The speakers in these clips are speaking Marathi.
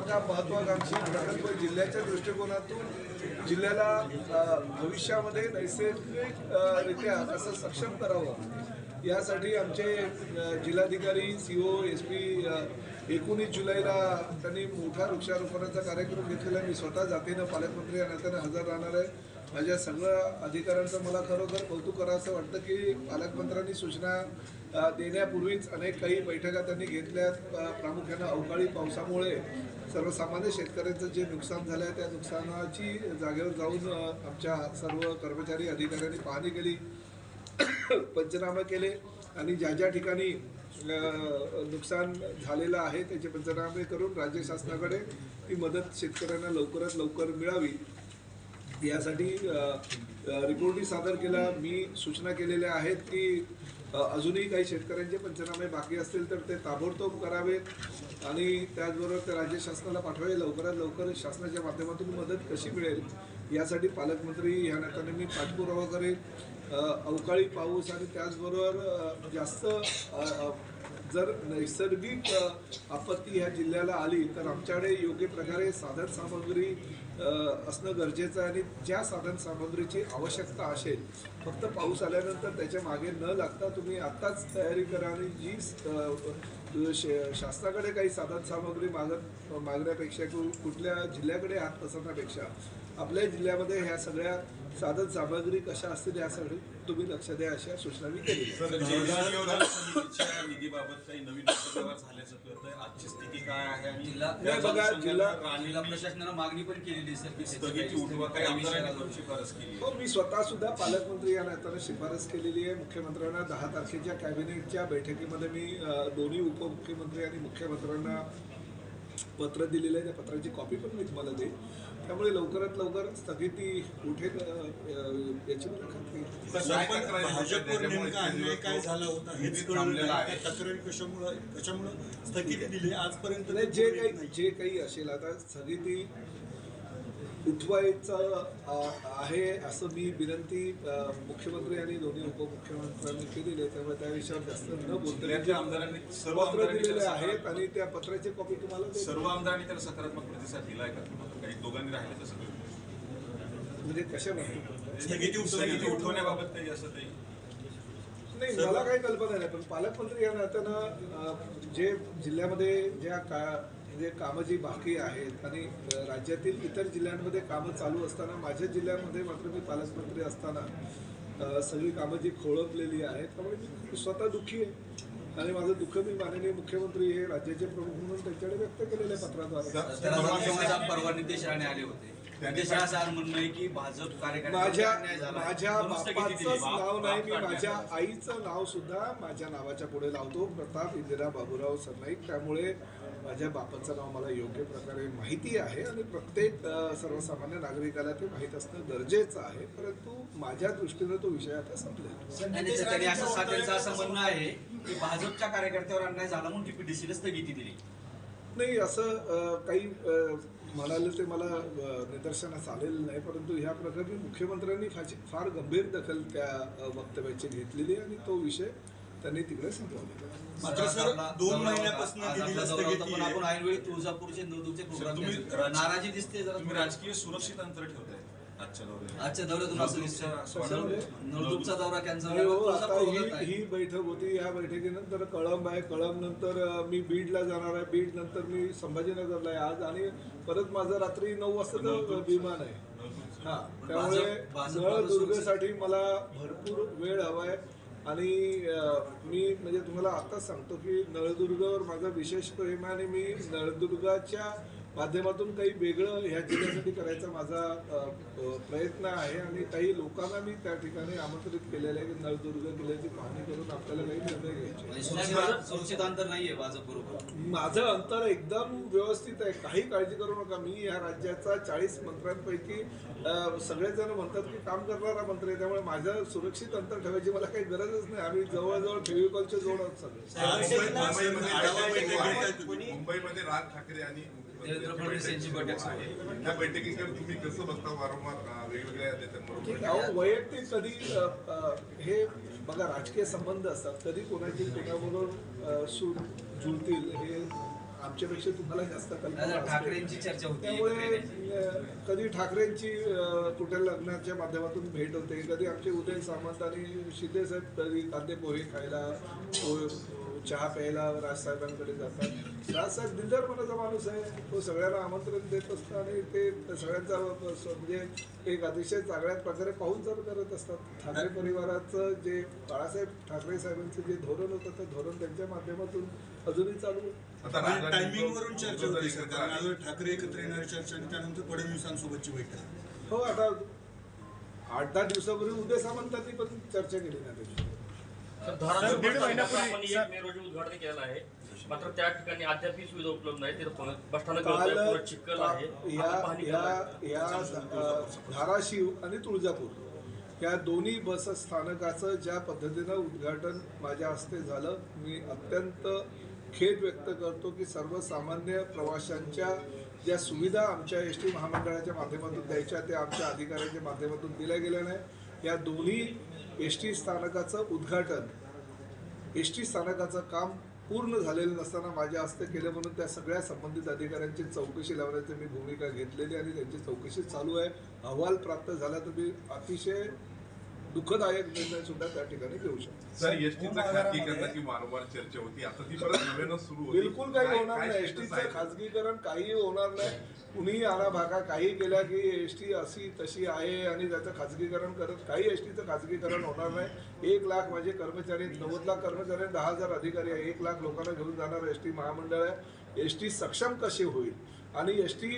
सारखा महत्वाकांक्षी प्रकल्प जिल्ह्याच्या दृष्टिकोनातून जिल्ह्याला भविष्यामध्ये नैसर्गिकरित्या कसं सक्षम करावं यासाठी आमचे जिल्हाधिकारी सी ओ एस पी एकोणीस जुलैला त्यांनी मोठा वृक्षारोपणाचा कार्यक्रम घेतलेला मी स्वतः जातीनं पालकमंत्री या नात्यानं हजर राहणार आहे. माझ्या सगळ्या अधिकाऱ्यांचं मला खरोखर कौतुक करायचं असं वाटतं की पालकमंत्र्यांनी सूचना देण्यापूर्वीच अनेक काही बैठका त्यांनी घेतल्या प्रामुख्यानं अवकाळी पावसामुळे सर्वसामान्य शेतकऱ्यांचं जे नुकसान झालं आहे त्या नुकसानाची जागेवर जाऊन आमच्या सर्व कर्मचारी अधिकाऱ्यांनी पाहणी केली पंचनामे केले आणि ज्या ज्या ठिकाणी नुकसान झालेलं आहे त्याचे पंचनामे करून राज्य शासनाकडे ती मदत शेतकऱ्यांना लवकरात लवकर मिळावी. यासाठी रिपोर्टही सादर केला. मी सूचना केलेल्या आहेत की अजूनही काही शेतकऱ्यांचे पंचनामे बाकी असतील तर ते ताबडतोब करावेत आणि त्याचबरोबर ते राज्य शासनाला पाठवावे. लवकरात लवकर शासनाच्या माध्यमातून मदत कशी मिळेल यासाठी पालकमंत्री ह्या नात्याने मी पाठपुरावा करेन. अवकाळी पाऊस आणि त्याचबरोबर जास्त जर नैसर्गिक आपत्ती ह्या जिल्ह्याला आली तर आमच्याकडे योग्य प्रकारे साधन सामग्री असणं गरजेचं आहे. आणि ज्या साधन सामग्रीची आवश्यकता असेल फक्त पाऊस आल्यानंतर त्याच्यामागे न लागता तुम्ही आत्ताच तयारी करा. आणि जी शासनाकडे काही साधन सामग्री मागत मागण्यापेक्षा किंवा कुठल्या जिल्ह्याकडे हात पसरण्यापेक्षा आपल्या जिल्ह्यामध्ये ह्या सगळ्या साधन सामग्री कशा असतील यासाठी तुम्ही लक्ष द्या अशा सूचना मी केली निधीबाबत काही नवीन झाल्याचं कळतंय. आजची स्थिती काय आहे आणि बघा, जिल्हा- मागणी पण केलेली आहे सर की स्थगिती उठवा काही आमदारांनी करून शिफारस केली हो मी स्वतः सुद्धा पालकमंत्री या नात्यानं शिफारस केलेली आहे. मुख्यमंत्र्यांना दहा तारखेच्या कॅबिनेटच्या बैठकीमध्ये मी दोन्ही उपमुख्यमंत्री आणि मुख्यमंत्र्यांना पत्र दिलेलं आहे त्या पत्राची कॉपी पण मी तुम्हाला देईन. त्यामुळे लवकरात लवकर स्थगिती अ, याची मला खात्री भाजपवर नेमका अन्याय काय झाला होता? हेच कळलं नाही. त्या तक्रारी कशामुळे कशामुळे स्थगिती दिली? आजपर्यंत नाही, जे काही जे काही असेल आता स्थगिती उठवायचं आहे असं मी विनंती मुख्यमंत्री आणि दोन्ही उपमुख्यमंत्र्यांनी केलेली आहे त्यामुळे त्या विषयावर जास्त न बोलता आमदारांनी सर्व पत्र दिलेले आहेत आणि त्या पत्राची कॉपी तुम्हाला. सर्व आमदारांनी त्याला सकारात्मक प्रतिसाद दिलाय का तुम्हाला काही दोघांनी राहिले तर सगळे म्हणजे कशा? स्थगिती उठवण्याबाबत काही असं काही नाही मला काही कल्पना नाही पण पालकमंत्री या नात्यानं जे जिल्ह्यामध्ये ज्या का म्हणजे कामं जी बाकी आहेत आणि राज्यातील इतर जिल्ह्यांमध्ये कामं चालू असताना माझ्या जिल्ह्यामध्ये मात्र मी पालकमंत्री असताना सगळी कामं जी खोळंबलेली आहेत त्यामुळे मी स्वतः दुःखी आहे आणि माझं दुःख मी माननीय मुख्यमंत्री हे राज्याचे प्रमुख म्हणून त्यांच्याकडे व्यक्त केलेल्या पत्राद्वारे त्याला परवा नितेश राणे आले होते म्हणणं की भाजप कार्यकर्त्यांना माझ्या बापाचंच. नाव नाही मी बाप माझ्या काढण्याचं. आईचं नाव सुद्धा माझ्या नावाच्या पुढे लावतो. प्रताप इंदिरा बाबूराव सरनाईक. त्यामुळे माझ्या बापाचं नाव मला योग्य प्रकारे माहिती आहे आणि प्रत्येक सर्वसामान्य नागरिकाला ते माहीत असणं गरजेचं आहे. परंतु माझ्या दृष्टीनं तो विषय आता संपलेला असं म्हणणं आहे की भाजपच्या कार्यकर्त्यावर अन्याय झाला म्हणून टीपीडीसीला स्थगिती दिली. नाही असं काही म्हणाले ते मला निदर्शनास आलेलं नाही परंतु ह्या प्रकरणी मुख्यमंत्र्यांनी फाची फार गंभीर दखल त्या वक्तव्याची घेतलेली आहे आणि तो विषय त्यांनी तिकडे संपवलेला आहे. मात्र सर दोन महिन्यापासून आपण. ऐनवेळी तुळजापूरचे. राज- नाराजी दिसते जरा तुम्ही राजकीय सुरक्षित अंतर ठेवताय आजच्या दौऱ्यात. आजच्या दौऱ्यातून असं नवदूतच्या दिसतं स्वागतामध्ये. नळदूरचा दौरा कॅन्सल आणि हो, आता ही आहे. ही बैठक होती. या बैठकीनंतर कळंब आहे. कळंब नंतर अ, मी बीडला जाणार आहे. बीड नंतर मी संभाजीनगरला आहे. आज आणि परत माझं रात्री नऊ वाजताचं विमान आहे. हा त्यामुळे भाजप- भाजप बाजू नळदुर्गसाठी मला भरपूर वेळ हवाय आणि अ, मी म्हणजे तुम्हाला आताच सांगतो की नळदुर्गवर माझं विशेष प्रेम आहे आणि मी नळदुर्गाच्या माध्यमातून काही वेगळं ह्या जिल्ह्यासाठी करायचा माझा प्रयत्न आहे आणि काही लोकांना मी त्या ठिकाणी आमंत्रित केलेलं आहे की नळदुर्ग किल्ल्याची पाहणी करून आपल्याला काही निर्णय घ्यायचे. माझं अंतर एकदम व्यवस्थित आहे. काही काळजी करू नका. मी या राज्याचा चाळीस मंत्र्यांपैकी सगळेजण म्हणतात की काम करणारा मंत्री आहे. त्यामुळे माझं सुरक्षित अंतर ठेवायची मला काही गरजच नाही. आम्ही जवळजवळ फेविकॉलचे जोड आहोत सगळे. मुंबईमध्ये राज ठाकरे आणि देवेंद्र फडणवीस यांची बैठक सुरू आहे त्या बैठकीकडे तुम्ही कसं बघता वारंवार वेगवेगळ्या नेत्यांबरोबर वैयक्तिक कधी हे बघा राजकीय संबंध असतात कधी कोणाची कोणाबरोबर सूट जुळतील हे आमच्यापेक्षा तुम्हाला जास्त कल्पना. ठाकरेंची चर्चा होती त्यामुळे कधी ठाकरेंची कुठे लग्नाच्या माध्यमातून भेट होते कधी आमचे उदय सामंत आणि शिंदे साहेब कधी कांदे पोहे खायला चहा प्यायला राजसाहेबांकडे जातात. राजसाहेब दिलदार मनाचा माणूस आहे तो सगळ्यांना आमंत्रण देत असतो आणि ते सगळ्यांचा म्हणजे एक अतिशय चांगल्या प्रकारे पाहून चालू करत असतात. ठाकरे परिवाराचं जे बाळासाहेब ठाकरे साहेबांचं जे धोरण होतं ते धोरण त्यांच्या माध्यमातून अजूनही चालू टायमिंग वरून चर्चा होती एकत्र सर कारण आले. आज ठाकरे एकत्र येणार चर्चा आणि त्यानंतर फडणवीसांसोबतची बैठक. हो आता आठ दहा दिवसापूर्वी उदय सामंतांनी पण चर्चा केली ना त्याची. धाराशिव बस स्थानकाचं आपण एक मे रोजी उद्घाटन केलं आहे. मात्र त्या ठिकाणी अद्याप ही सुविधा उपलब्ध नाही. तिथे बस स्थानक काल पुढे चिखल आहे. या आपण पाहणी या करणार या अ, धाराशिव आणि तुळजापूर या दोन्ही बस स्थानकाचं ज्या पद्धतीनं उद्घाटन माझ्या हस्ते झालं मी अत्यंत खेद व्यक्त करतो की सर्वसामान्य प्रवाशांच्या ज्या सुविधा आमच्या एस टी महामंडळाच्या माध्यमातून द्यायच्या त्या आमच्या अधिकाऱ्यांच्या माध्यमातून दिल्या गेल्या नाही. या दोन्ही एस टी स्थानकाचं उद्घाटन एस टी स्थानकाचं काम पूर्ण झालेलं नसताना माझ्या हस्ते केलं म्हणून त्या सगळ्या संबंधित अधिकाऱ्यांची चौकशी लावण्याची मी भूमिका घेतलेली आणि त्यांची चौकशी चालू आहे. अहवाल प्राप्त झाला तर मी अतिशय दुःखदायक निर्णय सुद्धा त्या ठिकाणी घेऊ शकतो. सर एसटीचं खाजगीकरणाची वारंवार चर्चा होती. आता ती परत नव्यानं सुरू होती बिलकुल काही होणार नाही. एसटीचं? खाजगीकरण काही होणार नाही. कुणीही आला भागा काही केल्या की एस टी अशी तशी आहे आणि त्याचं खाजगीकरण करत काही एस टीचं खाजगीकरण होणार नाही. एक लाख माझे कर्मचारी नव्वद लाख कर्मचारी दहा हजार अधिकारी आहे एक लाख लोकांना घेऊन जाणार एस टी महामंडळ आहे. एस टी सक्षम कशी होईल? आणि एस टी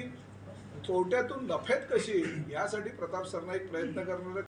तोट्यातून नफ्यात कशी येईल? यासाठी प्रताप सरनाईक प्रयत्न करणारे